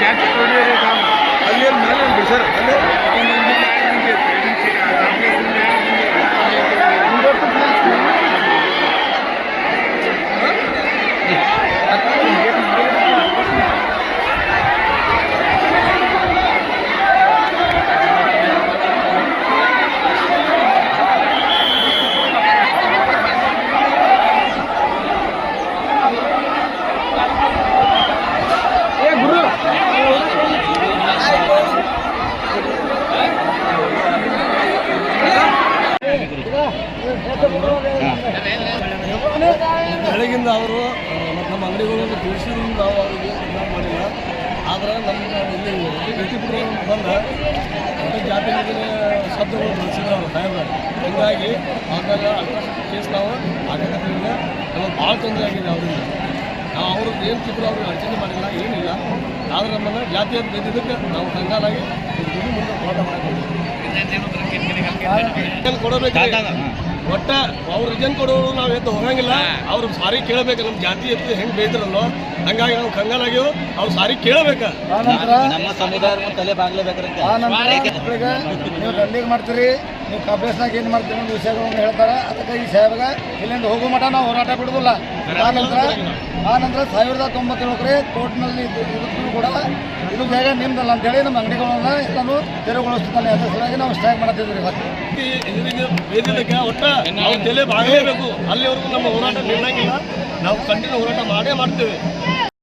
Catch ಹೊಡೆಯೋದು ಕಾಮ ಅಲ್ಲಿ ಮೇಲೆ ಬಿಡಿ ಸರ್ ಅಲ್ಲಿ ಬೆಳಗಿಂದ ಅವರು ಮತ್ತು ನಮ್ಮ ಅಂಗಡಿಗಳನ್ನು ತಿಳಿಸಿದ್ರಿಂದ ನಾವು ಅವರಿಗೆ ಮಾಡಿಲ್ಲ. ಆದರೆ ನಮ್ಮ ಇಲ್ಲಿ ಗಟ್ಟಿಪುರ ಬಂದ ಜಾತಿ ಶಬ್ದಗಳು ಬಳಸಿದ್ರು ಅವರು ಸಾಹೇಬ್ರ. ಹೀಗಾಗಿ ಆದಾಗ ಕೇಸ್ ನಾವು ಆಗಕತ್ತಿಲ್ಲ ನಮಗೆ ಭಾಳ ತೊಂದರೆ ಆಗಿದೆ ಅವರಿಂದ. ನಾವು ಅವರು ಏನು ಚಿತ್ರ ಅವ್ರಿಗೆ ಅಡಚಣೆ ಮಾಡಿಲ್ಲ ಏನಿಲ್ಲ. ಆದರೆ ನಮ್ಮನ್ನು ಜಾತಿ ಅಂತ ಬೆದ್ದಿದ್ದಕ್ಕೆ ನಾವು ಕಂಗಾಲಾಗಿ ಮುಂದೆ ಹೋರಾಟ ಮಾಡಬೇಕು ಕೊಡಬೇಕು? ಒಟ್ಟ ಅವ್ರ ರಿಜನ್ ಕೊಡೋರು ನಾವು ಎದ್ದು ಹೋಗಂಗಿಲ್ಲ. ಅವ್ರು ಸಾರಿ ಕೇಳಬೇಕು ನಮ್ಮ ಜಾತಿ ಎತ್ತು ಹೆಂಗ್ ಬೇಯ್ತಿರಲ್ಲೋ ಹಂಗಾಗಿ ನಾವು ಕಂಗಾಲಾಗ್ಯವು ಅವ್ರ ಸಾರಿ ಕೇಳಬೇಕ. ನಮ್ಮ ಸಮುದಾಯ ತಲೆ ಮಕ್ಕಳಿಗೆ ನೀವು ದಂಡಿಗೆ ಮಾಡ್ತೀರಿ. ನೀವು ಕಾಂಗ್ರೆಸ್ನಾಗ ಏನು ಮಾಡ್ತೀವಿ ಅನ್ನೋ ವಿಷಯಗಳನ್ನು ಹೇಳ್ತಾರೆ ಅದಕ್ಕೆ ಈ ಸಾಹೇಬ್ಗೆ ಇಲ್ಲಿಂದ ಹೋಗೋ ಮಠ ನಾವು ಹೋರಾಟ ಬಿಡೋದಿಲ್ಲ. ಆನಂತರ ನಂತರ ಆ ನಂತರ ಸಾವಿರದ ತೊಂಬತ್ತೇಳು ಕೋರ್ಟ್ ಕೋರ್ಟ್ನಲ್ಲಿ ಇದಕ್ಕೂ ಕೂಡ ಇದು ಬೇಗ ನಿಮ್ದಲ್ಲ ಅಂತೇಳಿ ನಮ್ಮ ಅಂಗಡಿಗಳನ್ನ ಎಲ್ಲಾನು ತೆರವುಗೊಳಿಸ್ತಾನೆ ಅದರ ಸಲುವಾಗಿ ನಾವು ಸ್ಟ್ರೈಕ್ ಮಾಡ್ತಿದ್ರಿ ಇವತ್ತು. ಒಟ್ಟು ತಲೆ ಬಾಗಲೇಬೇಕು. ಅಲ್ಲಿವರೆಗೂ ನಮ್ಮ ಹೋರಾಟ ನಿಲ್ಲಂಗಿಲ್ಲ ನಾವು ಕಂಟಿನ್ಯೂ ಹೋರಾಟ ಮಾಡೇ ಮಾಡ್ತೇವೆ.